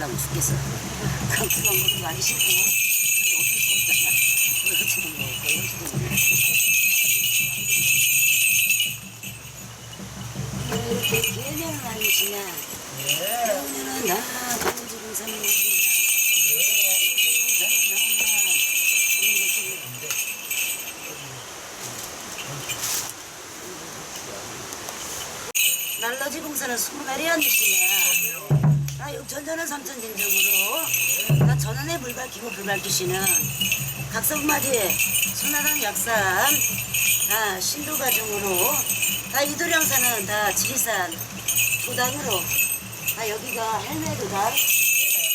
노래하려면 죽겠어. 그럼 그런 것도 많이 싫고. 근데 어쩔 수 없잖아. 뭐, 그렇지는 뭐. 이렇게 개념을 아니시냐. 개념은 나, 강지금 사는 말이야. 날라지 공사는 스무 달이 안 되시냐. 나 육천전원 삼천진정으로. 나 전원에 물 밝히고 불 밝히시는 각성맞이 순화당 약산 아, 신도가정으로 다 이도량산은 다 지리산 도당으로 다 여기가 헬메도당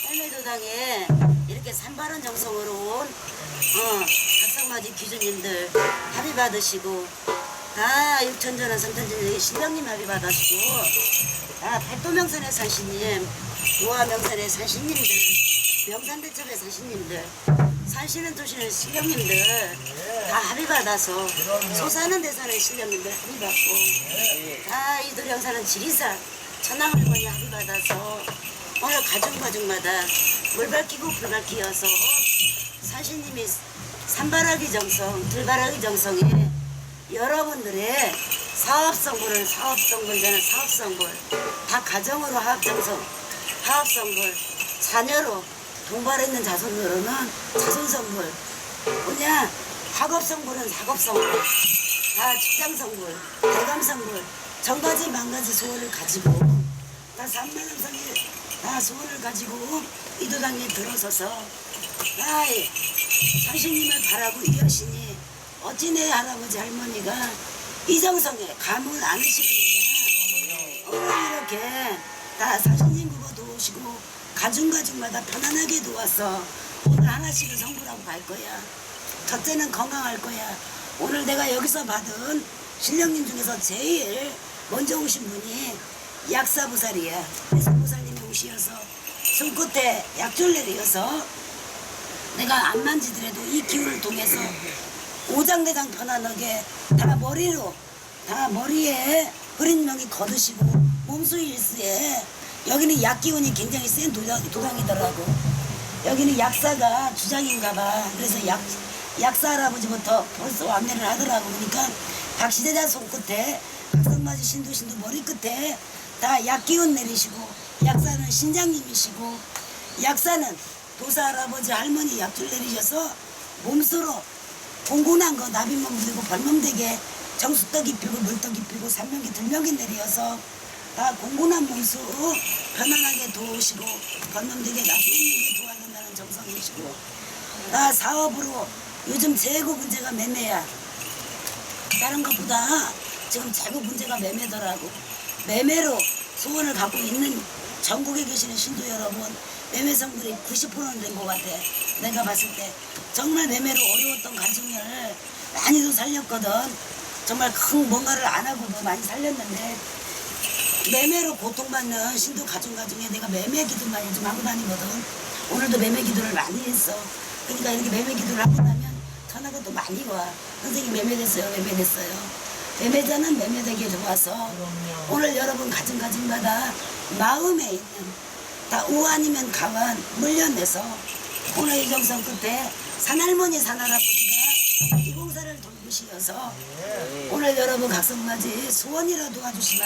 헬메도당에 이렇게 산바른 정성으로 온 어, 각성맞이 기주님들 합의 받으시고 다 육천전원 삼천전원 신령님 합의 받으시고 아, 팔도명산의 산신님, 노화명산의 산신님들, 명산대첩의 산신님들, 산시는 도시는 신령님들 다 합의 받아서 소사는 대산의 신령님들 합의 받고 다 이 도령사는 지리산 천황할머니 합의 받아서 오늘 가정가정마다 물 밝히고 불 밝히어서 산신님이 산바라기 정성, 들바라기 정성에 여러분들의 사업성불을 사업성불 되는 사업성불 다 가정으로 합정성 사업성불 자녀로 동발했는 자손으로는 자손성불 뭐냐? 학업성불은 학업성불 다 직장성불 대감성불 전가지 만가지 소원을 가지고 다 삼만함성이 다 소원을 가지고 이 도당에 들어서서 나의 상신님을 바라고 이 여신이 어찌 내 할아버지 할머니가 이정성에 감을 안으시겠느냐? 오늘 이렇게 다 사신님 그거 도우시고 가중가중마다 편안하게 도와서 오늘 하나씩은 성불하고 갈 거야. 첫째는 건강할 거야. 오늘 내가 여기서 받은 신령님 중에서 제일 먼저 오신 분이 약사보살이야. 약사보살님이 오시어서 손끝에 약줄 내리어서 내가 안 만지더라도 이 기운을 통해서 오장대장 편안하게 다 머리로 다 머리에 흐린 명이 거두시고 몸수 일수에 여기는 약 기운이 굉장히 센 도장, 도장이더라고. 여기는 약사가 주장인가 봐. 그래서 약, 약사 할아버지부터 벌써 안내를 하더라고. 그러니까 박시대자 손끝에 각성맞이 신도 신도 머리끝에 다 약 기운 내리시고 약사는 신장님이시고 약사는 도사 할아버지 할머니 약줄 내리셔서 몸수로 공곤한 거 나비만 물리고 벌몸 되게 정수떡 입히고 물떡 입히고 삼명기 들명기 내려서 다 공곤한 몸수 편안하게 도우시고 벌몸되게 나비있게 도와준다는 정성이시고 다 사업으로 요즘 재고 문제가 매매야. 다른 것보다 지금 재고 문제가 매매더라고. 매매로 소원을 갖고 있는 전국에 계시는 신도 여러분 매매 성분이 90%는 된 것 같아. 내가 봤을 때 정말 매매로 어려웠던 가정을 많이도 살렸거든. 정말 큰 뭔가를 안 하고도 많이 살렸는데 매매로 고통받는 신도 가정 가정에 내가 매매 기도 많이 좀 하고 다니거든. 오늘도 매매 기도를 많이 했어. 그러니까 이렇게 매매 기도를 하고 나면 전화가 또 많이 와. 선생님 매매됐어요? 매매됐어요? 매매자는 매매되게 좋아서 오늘 여러분 가정 가정마다 마음에 있는 다 우아니면 가만 물려내서 오늘 이 정성 끝에 산할머니 산할아버지가 이 공사를 돌보시어서 오늘 여러분 각성맞이 소원이라도 도와주시나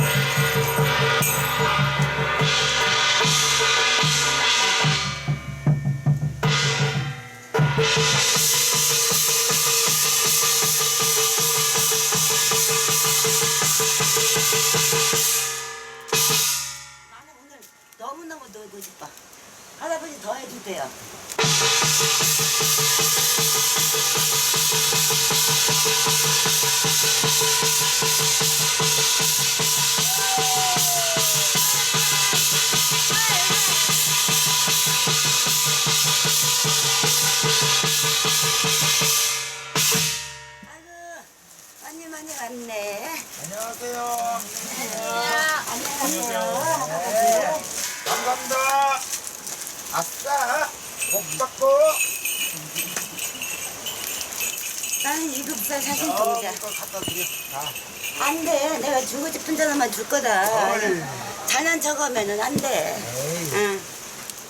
갖다 드려. 자. 안돼 내가 주고 싶은 사람만 줄 거다 어이. 장난쳐 가면은 안 돼. 에이. 응.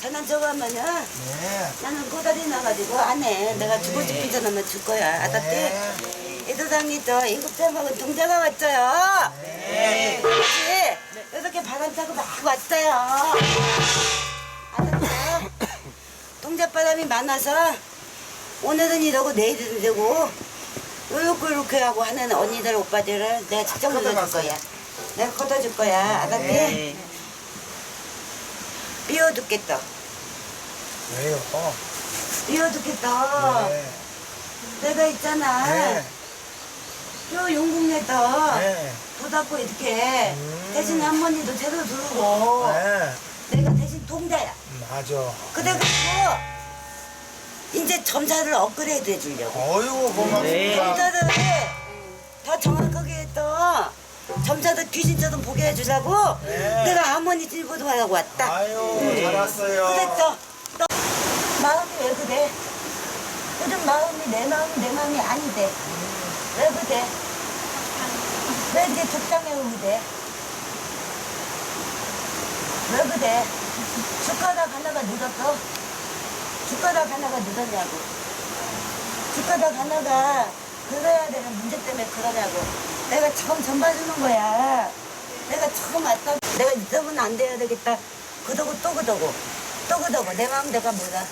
장난쳐 가면은 네. 나는 꼬다리 나가지고 안 해. 내가 주고 싶은 사람은 줄 거야. 아다띠? 네. 이도당이 저 임금장 먹은 동자가 왔어요. 네. 그렇지? 이렇게 바람 타고 막 왔어요. 알았어? 동자 바람이 많아서 오늘은 이러고 내일은 이러고 이렇게 이렇게 하고 하는 언니들 오빠들은 내가 직접 눌러줄 거야. 내가 걷어줄 거야. 알았지? 네. 비워 죽겠다. 왜요? 어. 비워 죽겠다. 네. 내가 있잖아. 네. 요 용궁에다 네. 도닫고 이렇게 음. 대신 할머니도 제대로 두르고 네. 내가 대신 동자야. 맞아. 근데 그리고 이제 점자를 업그레이드 해주려고. 어이구 고맙습니다. 점자를 더 정확하게 또 점자도 귀신처럼 보게 해주려고 네. 내가 할머니 들고도 하려고 왔다. 아유 잘 왔어요. 또, 또 마음이 왜 그래? 요즘 마음이 내 마음이 내 마음이 아니대. 왜 그래? 왜 적당해 오면 돼? 왜 그래? 숟가락 하나가 늦었어? 숟가락 하나가 늦었냐고. 숟가락 하나가 그래야 되는 문제 때문에 그러냐고. 내가 처음 전 봐주는 거야. 내가 처음 왔다. 내가 이러면 안 돼야 되겠다. 그러고 또 그러고 또 그러고 내 마음 내가 몰라.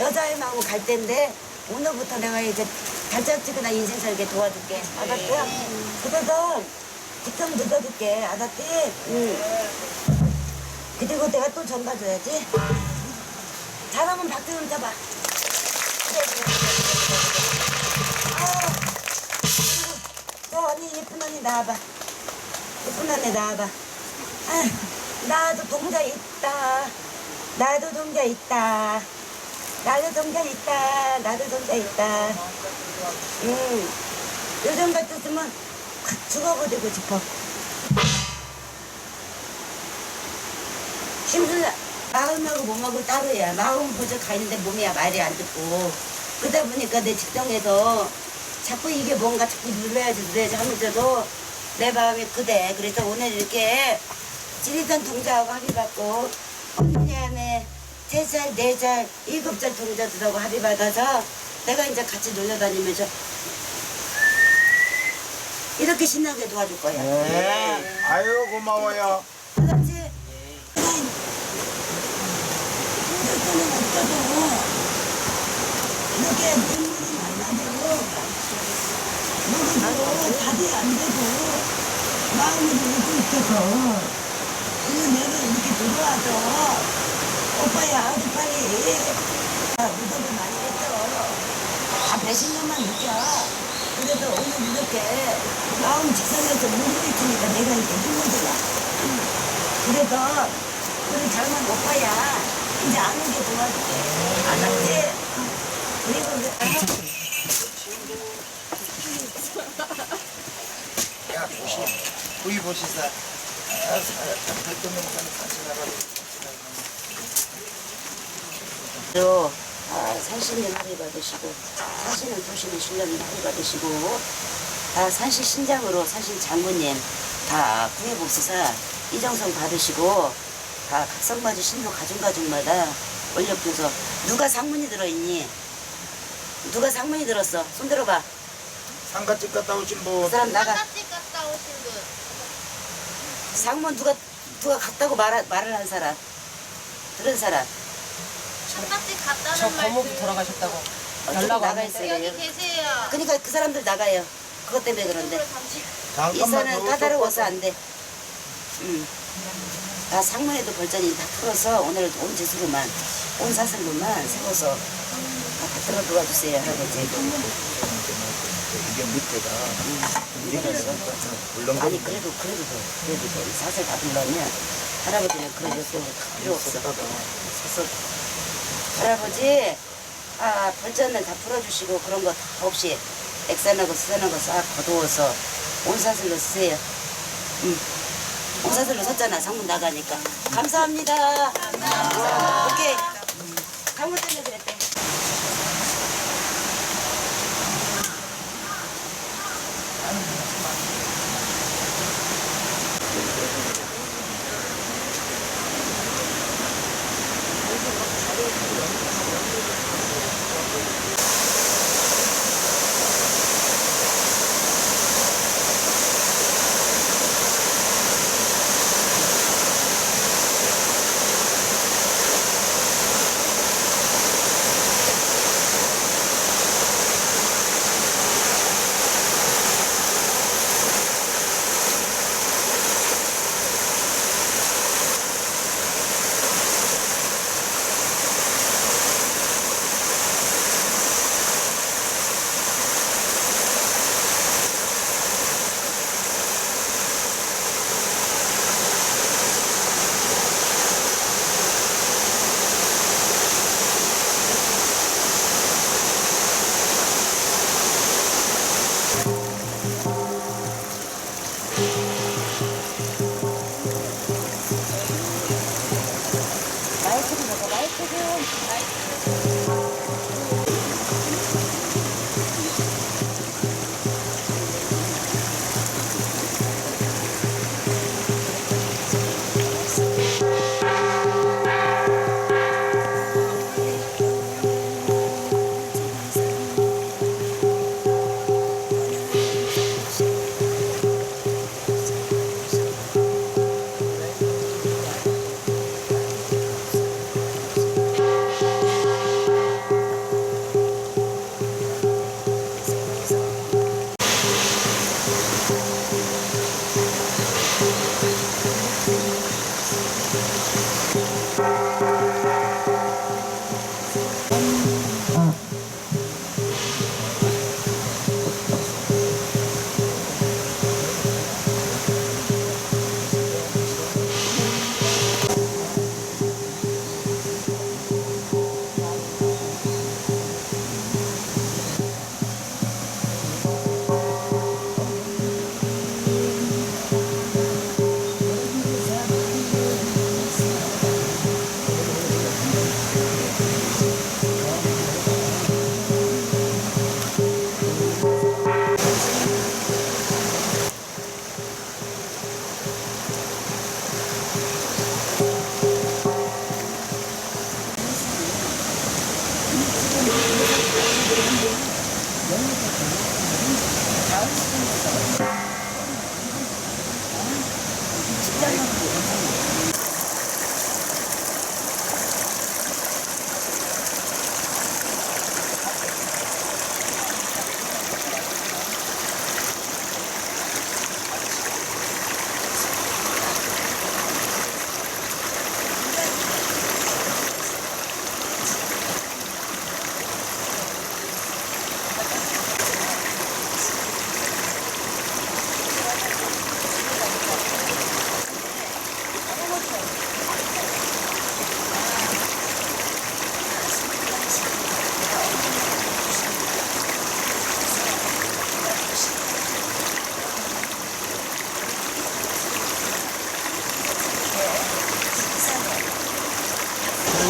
여자의 마음 갈 텐데 오늘부터 내가 이제 달짝지근한 인생 살게 도와줄게. 알았지? 그래서 직접 늦어줄게. 알았지? 응. 그리고 내가 또 전 봐줘야지. 잘하면 박수 좀 쳐봐. 그래, 그래, 그래, 그래, 그래. 아, 그리고 너 언니 예쁜 언니 나와봐. 예쁜 언니 나와봐. 아, 나도 동자 있다. 나도 동자 있다. 나도 동자 있다. 나도 동자 있다. 응. 요즘 같았으면 확 죽어버리고 싶어. 힘들어. 마음하고 몸하고 따로야. 마음은 벌써 가 있는데 몸이야 말이 안 듣고. 그러다 보니까 내 직장에서 자꾸 이게 뭔가 자꾸 눌러야지 눌러야지 하면서도 내 마음이 그대. 그래서 오늘 이렇게 지리던 동자하고 합의받고 언니 안에 세 살, 네 살, 일곱 살 동자들하고 합의받아서 내가 이제 같이 놀러 다니면서 이렇게 신나게 도와줄 거야. 네. 아유 고마워요. 그렇지? 없어도 이렇게 눈물이 많아도 먹어도 답이 안 되고 마음이 울고 있어서 그래서 내가 이렇게 들어와서 오빠야 어디 빨리 아, 무덤도 많이 했어 아 배신감만 느껴 그래도 오늘 이렇게 마음 직선에서 눈물이 있으니까 내가 이렇게 힘들더라 그래서 우리 젊은 오빠야 이제 안 오게 도와줄게 알았지? 그리고 그- 야 보시. 구이 보시사. 발동영상 같이 나가고. 아, 산신님 할인 받으시고 사시는 도시는 신령님 할인 받으시고 아, 산신 신장으로 산신 장모님 다 구해복수사 이정성 받으시고 다 각성맞이 신도 가중가중마다 올려줘서 누가 상문이 들어있니? 누가 상문이 들었어? 손 들어봐 상가집 갔다 오신 그 분. 사람 나가 상가집 갔다 오신 분. 상문 누가 누가 갔다고 말, 말을 한 사람 들은 사람 상가집 갔다는 저 들으면 돌아가셨다고 어, 좀 연락 나가 있어요 여기 계세요. 그러니까 그 사람들 나가요 그것 때문에 그런데 이사는 더 까다로워서 좀안 돼. 응. 다 상문에도 벌전이 다 풀어서 오늘 온 재수로만, 온 사슬로만 세워서 다 받들어 놓아주세요, 할아버지. 이게 밑에가 그래서. 물렁거리. 아니, 그래도, 그래도 더, 그래도 더. 이 사슬 다 불러면 할아버지는 그런 요소 필요 없어. 섰어. 할아버지, 아, 벌전을 다 풀어주시고 그런 거 다 없이 액산하고 수산하고 싹 거두어서 온 사슬로 쓰세요. 응. 온 사슬로 섰잖아, 상문 나가니까. 감사합니다. 감사합니다. 오케이. 잘못 때문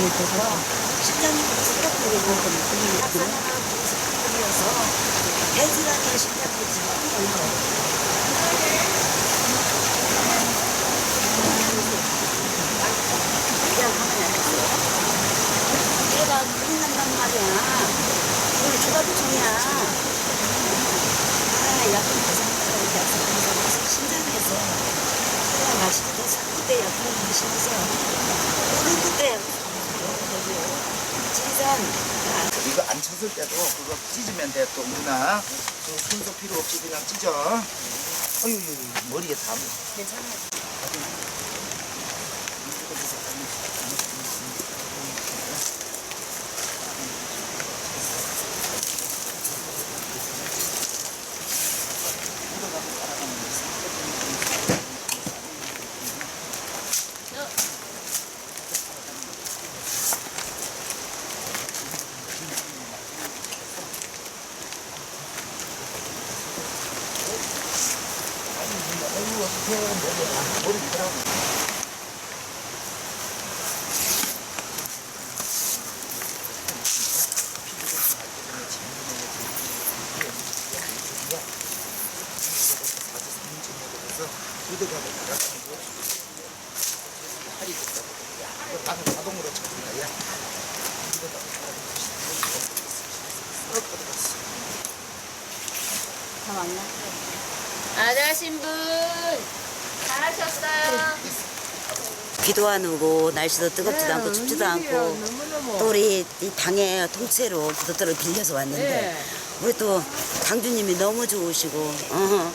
에 그랬대. 심장님도 생각하고 낙산하고 분석하면서 배지라는 심장도 지금 그냥 하면 안 돼. 얘가 큰일 난단 말이야. 우리 조가부총이야. 아, 그냥 마시고 그때 이거 안 쳤을 때도 그거 찢으면 돼. 또 누나. 그 순서 필요 없이 그냥 찢어. 어휴, 머리에 다. 묻어. 괜찮아. 그래서 부대가 나가가지고 팔이 됐다고. 야, 이거 다 자동으로 쳐준다. 야. 이거다가 썩 들어갔어. 다 왔나? 아자신분 잘하셨어요. 비도 안 오고 날씨도 뜨겁지도 않고 춥지도 않고 또 우리 이 당에 통째로 기도들을 빌려서 왔는데 우리 또 당주님이 너무 좋으시고 어,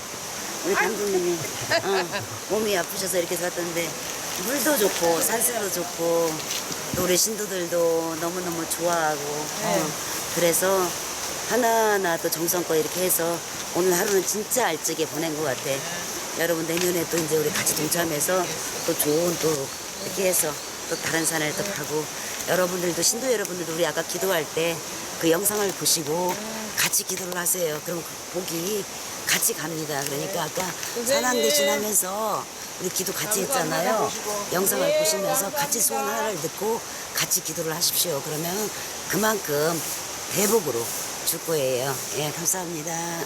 우리 당주님이 어, 몸이 아프셔서 이렇게 왔던데 물도 좋고 산세도 좋고 또 우리 신도들도 너무너무 좋아하고 어, 그래서 하나하나 또 정성껏 이렇게 해서 오늘 하루는 진짜 알찌게 보낸 것 같아. 여러분 내년에 또 이제 우리 같이 동참해서 또 좋은 또 이렇게 해서 또 다른 산을 또 가고 여러분들도 신도 여러분들도 우리 아까 기도할 때 그 영상을 보시고 같이 기도를 하세요. 그럼 그 복이 같이 갑니다. 그러니까 아까 산항 대신하면서 우리 기도 같이 했잖아요. 영상을 보시면서 같이 소원 하나를 듣고 같이 기도를 하십시오. 그러면 그만큼 대복으로 줄 거예요. 예, 감사합니다.